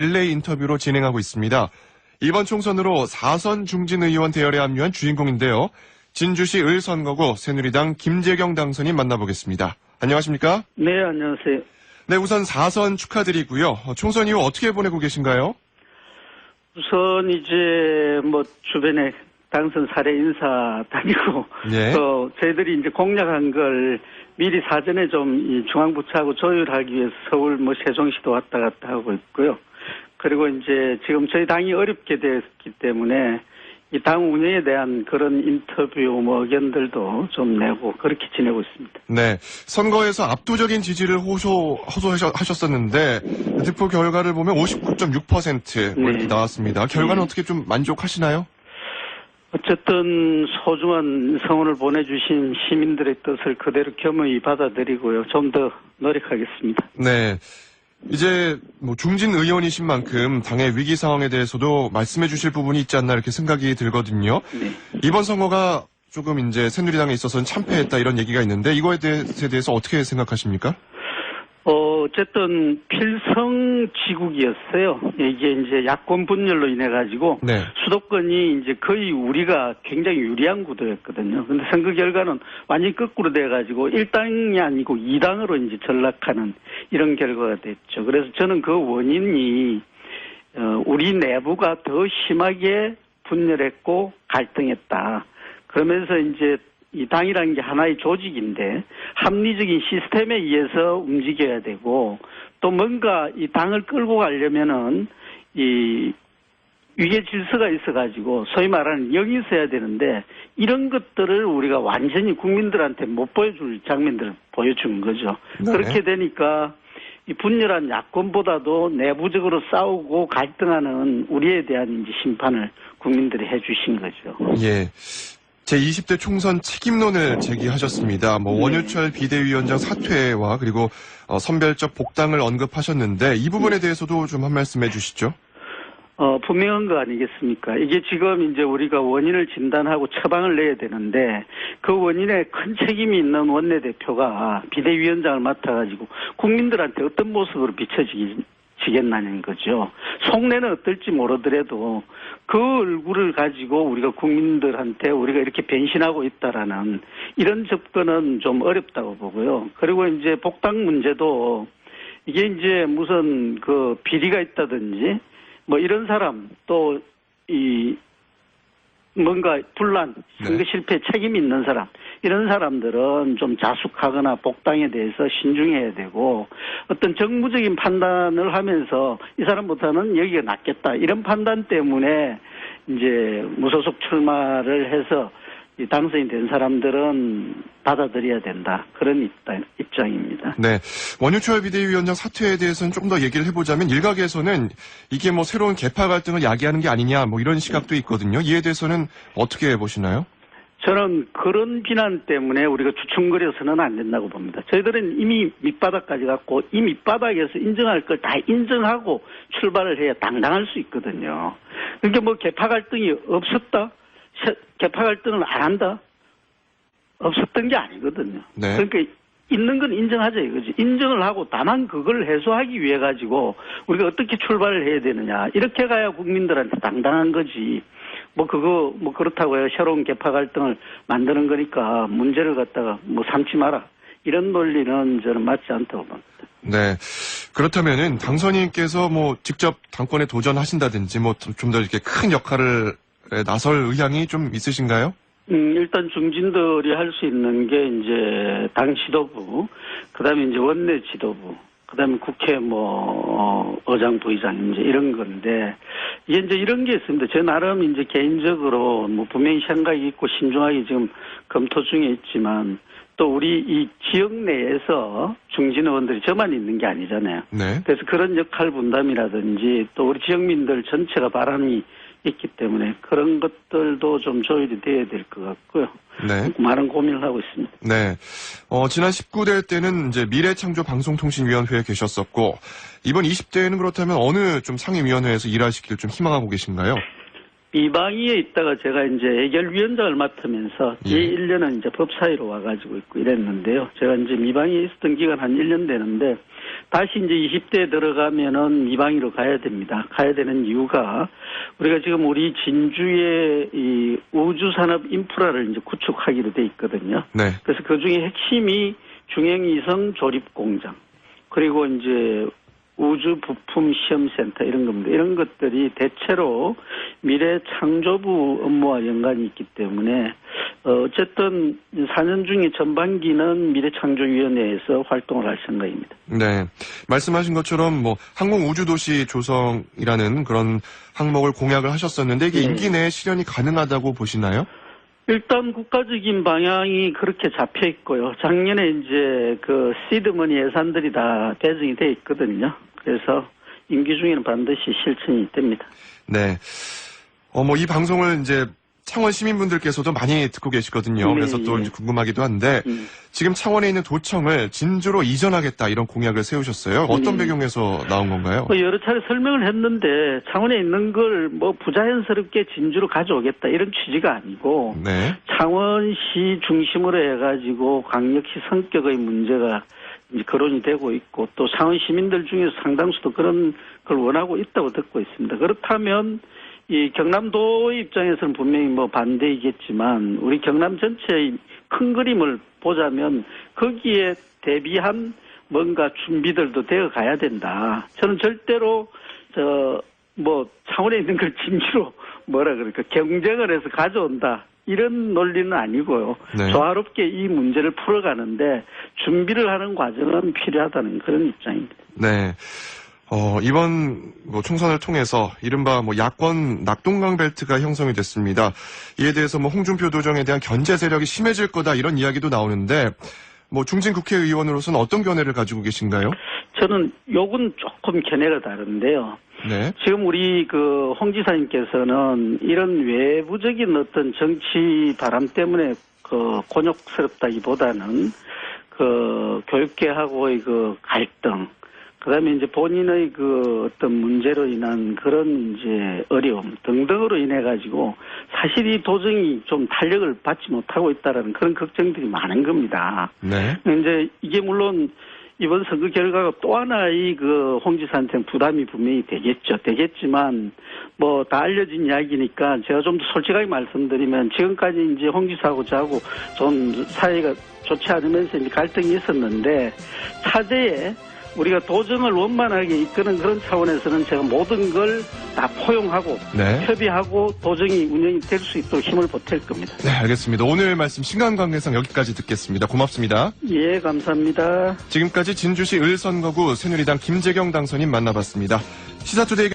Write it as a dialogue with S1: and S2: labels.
S1: 릴레이 인터뷰로 진행하고 있습니다. 이번 총선으로 4선 중진 의원 대열에 합류한 주인공인데요. 진주시 을선거구 새누리당 김재경 당선인 만나보겠습니다. 안녕하십니까?
S2: 네, 안녕하세요.
S1: 네, 우선 4선 축하드리고요. 어, 총선 이후 어떻게 보내고 계신가요?
S2: 우선 이제 뭐 주변에 당선 사례 인사 다니고
S1: 예.
S2: 또 저희들이 이제 공약한 걸 미리 사전에 좀이 중앙부처하고 조율하기 위해서 서울 뭐 세종시도 왔다 갔다 하고 있고요. 그리고 이제 지금 저희 당이 어렵게 됐기 때문에 이 당 운영에 대한 그런 인터뷰 뭐 의견들도 좀 내고 그렇게 지내고 있습니다.
S1: 네. 선거에서 압도적인 지지를 호소, 호소하셨었는데, 득표 결과를 보면 59.6%뭐 이렇게
S2: 네.
S1: 나왔습니다. 결과는
S2: 네.
S1: 어떻게 좀 만족하시나요?
S2: 어쨌든 소중한 성원을 보내주신 시민들의 뜻을 그대로 겸허히 받아들이고요. 좀 더 노력하겠습니다.
S1: 네. 이제 뭐 중진 의원이신 만큼 당의 위기 상황에 대해서도 말씀해 주실 부분이 있지 않나 이렇게 생각이 들거든요.
S2: 네.
S1: 이번 선거가 조금 이제 새누리당에 있어서는 참패했다 이런 얘기가 있는데 이거에 대해- 대해서 어떻게 생각하십니까?
S2: 어, 어쨌든 필성 지국이었어요. 이게 이제 야권 분열로 인해 가지고
S1: 네.
S2: 수도권이 이제 거의 우리가 굉장히 유리한 구도였거든요. 근데 선거 결과는 완전히 거꾸로 돼 가지고 1당이 아니고 2당으로 이제 전락하는 이런 결과가 됐죠. 그래서 저는 그 원인이 어, 우리 내부가 더 심하게 분열했고 갈등했다. 그러면서 이제 이 당이라는 게 하나의 조직인데 합리적인 시스템에 의해서 움직여야 되고 또 뭔가 이 당을 끌고 가려면은 이 위계 질서가 있어가지고 소위 말하는 영이 있어야 되는데 이런 것들을 우리가 완전히 국민들한테 못 보여줄 장면들을 보여준 거죠.
S1: 네.
S2: 그렇게 되니까 이 분열한 야권보다도 내부적으로 싸우고 갈등하는 우리에 대한 이제 심판을 국민들이 해주신 거죠.
S1: 예. 제20대 총선 책임론을 제기하셨습니다. 뭐
S2: 네.
S1: 원유철 비대위원장 사퇴와 그리고 어, 선별적 복당을 언급하셨는데 이 부분에 대해서도 좀 한 말씀 해주시죠.
S2: 어, 분명한 거 아니겠습니까? 이게 지금 이제 우리가 원인을 진단하고 처방을 내야 되는데 그 원인에 큰 책임이 있는 원내대표가 비대위원장을 맡아가지고 국민들한테 어떤 모습으로 비춰지 겠나는 거죠. 속내는 어떨지 모르더라도 그 얼굴을 가지고 우리가 국민들한테 우리가 이렇게 변신하고 있다라는 이런 접근은 좀 어렵다고 보고요. 그리고 이제 복당 문제도 이게 이제 무슨 그 비리가 있다든지 뭐 이런 사람 또이 뭔가 분란 선거
S1: 네.
S2: 실패 책임 있는 사람 이런 사람들은 좀 자숙하거나 복당에 대해서 신중해야 되고 어떤 정무적인 판단을 하면서 이 사람보다는 여기가 낫겠다 이런 판단 때문에 이제 무소속 출마를 해서 이 당선이 된 사람들은 받아들여야 된다 그런 입장, 입장입니다.
S1: 네. 원유철 비대위원장 사퇴에 대해서는 조금 더 얘기를 해보자면 일각에서는 이게 뭐 새로운 개파 갈등을 야기하는 게 아니냐 뭐 이런 시각도 있거든요. 이에 대해서는 어떻게 보시나요?
S2: 저는 그런 비난 때문에 우리가 주춤거려서는 안 된다고 봅니다. 저희들은 이미 밑바닥까지 갔고 이 밑바닥에서 인정할 걸 다 인정하고 출발을 해야 당당할 수 있거든요. 그러니까 뭐 개파 갈등이 없었다? 세- 개파 갈등을 안 한다? 없었던 게 아니거든요.
S1: 네.
S2: 그러니까 있는 건 인정하자 이거지. 인정을 하고 다만 그걸 해소하기 위해 가지고 우리가 어떻게 출발을 해야 되느냐. 이렇게 가야 국민들한테 당당한 거지. 뭐 그거 뭐 그렇다고 해요. 새로운 개파 갈등을 만드는 거니까 문제를 갖다가 뭐 삼지 마라. 이런 논리는 저는 맞지 않다고 봅니다.
S1: 네. 그렇다면은 당선인께서 뭐 직접 당권에 도전하신다든지 뭐 좀 더 이렇게 큰 역할을 에, 나설 의향이 좀 있으신가요?
S2: 음, 일단 중진들이 할 수 있는 게 이제 당 지도부, 그 다음에 이제 원내 지도부, 그 다음에 국회 뭐, 어, 의장, 부의장, 이제 이런 건데, 이게 이제 이런 게 있습니다. 제 나름 이제 개인적으로 뭐 분명히 생각이 있고 신중하게 지금 검토 중에 있지만, 또 우리 이 지역 내에서 중진 의원들이 저만 있는 게 아니잖아요.
S1: 네.
S2: 그래서 그런 역할 분담이라든지 또 우리 지역민들 전체가 바람이 있기 때문에 그런 것들도 좀 조율이 돼야 될 것 같고요.
S1: 네.
S2: 많은 고민을 하고 있습니다.
S1: 네. 어, 지난 19대 때는 이제 미래창조 방송통신위원회에 계셨었고, 이번 20대에는 그렇다면 어느 좀 상임위원회에서 일하시길 좀 희망하고 계신가요?
S2: 미방위에 있다가 제가 이제 해결위원장을 맡으면서
S1: 예.
S2: 이 1년은 이제 법사위로 와가지고 있고 이랬는데요. 제가 이제 미방위에 있었던 기간 한 1년 되는데 다시 이제 20대에 들어가면은 미방위로 가야 됩니다. 가야 되는 이유가 우리가 지금 우리 진주의 이 우주산업 인프라를 이제 구축하기로 돼 있거든요.
S1: 네.
S2: 그래서 그 중에 핵심이 중형위성 조립 공장 그리고 이제 우주 부품 시험센터 이런 겁니다. 이런 것들이 대체로 미래 창조부 업무와 연관이 있기 때문에 어, 어쨌든 4년 중에 전반기는 미래창조위원회에서 활동을 할 생각입니다.
S1: 네. 말씀하신 것처럼 뭐 항공 우주도시 조성이라는 그런 항목을 공약을 하셨었는데 이게
S2: 네.
S1: 임기 내에 실현이 가능하다고 보시나요?
S2: 일단 국가적인 방향이 그렇게 잡혀 있고요. 작년에 이제 그 시드머니 예산들이 다 배정이 돼 있거든요. 그래서 임기 중에는 반드시 실천이 됩니다.
S1: 네. 어, 뭐 이 방송을 이제 창원 시민분들께서도 많이 듣고 계시거든요.
S2: 네,
S1: 그래서 또
S2: 예.
S1: 궁금하기도 한데
S2: 음.
S1: 지금 창원에 있는 도청을 진주로 이전하겠다 이런 공약을 세우셨어요. 어떤
S2: 음.
S1: 배경에서 나온 건가요?
S2: 뭐 여러 차례 설명을 했는데 창원에 있는 걸 뭐 부자연스럽게 진주로 가져오겠다 이런 취지가 아니고
S1: 네.
S2: 창원시 중심으로 해가지고 강력시 성격의 문제가 거론이 되고 있고 또 창원 시민들 중에서 상당수도 그런 걸 원하고 있다고 듣고 있습니다. 그렇다면 이 경남도 입장에서는 분명히 뭐 반대이겠지만 우리 경남 전체의 큰 그림을 보자면 거기에 대비한 뭔가 준비들도 되어 가야 된다. 저는 절대로 저 뭐 창원에 있는 걸 진주로 뭐라 그럴까 경쟁을 해서 가져온다. 이런 논리는 아니고요.
S1: 네.
S2: 조화롭게 이 문제를 풀어가는데 준비를 하는 과정은 필요하다는 그런 입장입니다.
S1: 네. 어, 이번 뭐 총선을 통해서 이른바 뭐 야권 낙동강 벨트가 형성이 됐습니다. 이에 대해서 뭐 홍준표 도정에 대한 견제 세력이 심해질 거다 이런 이야기도 나오는데 뭐 중진 국회의원으로서는 어떤 견해를 가지고 계신가요?
S2: 저는 요건 조금 견해가 다른데요.
S1: 네.
S2: 지금 우리 그 홍 지사님께서는 이런 외부적인 어떤 정치 바람 때문에 그 곤욕스럽다기보다는 그 교육계하고의 그 갈등, 그다음에 이제 본인의 그 어떤 문제로 인한 그런 이제 어려움 등등으로 인해 가지고 사실 이 도정이 좀 탄력을 받지 못하고 있다라는 그런 걱정들이 많은 겁니다.
S1: 네.
S2: 이제 이게 물론 이번 선거 결과가 또 하나의 그 홍지사한테는 부담이 분명히 되겠죠. 되겠지만 뭐 다 알려진 이야기니까 제가 좀 더 솔직하게 말씀드리면 지금까지 이제 홍지사하고 저하고 좀 사이가 좋지 않으면서 갈등이 있었는데 차제에 우리가 도정을 원만하게 이끄는 그런 차원에서는 제가 모든 걸 다 포용하고
S1: 네.
S2: 협의하고 도정이 운영이 될 수 있도록 힘을 보탤 겁니다.
S1: 네, 알겠습니다. 오늘 말씀 시간 관계상 여기까지 듣겠습니다. 고맙습니다.
S2: 예, 감사합니다.
S1: 지금까지 진주시 을선거구 새누리당 김재경 당선인 만나봤습니다. 시사투데이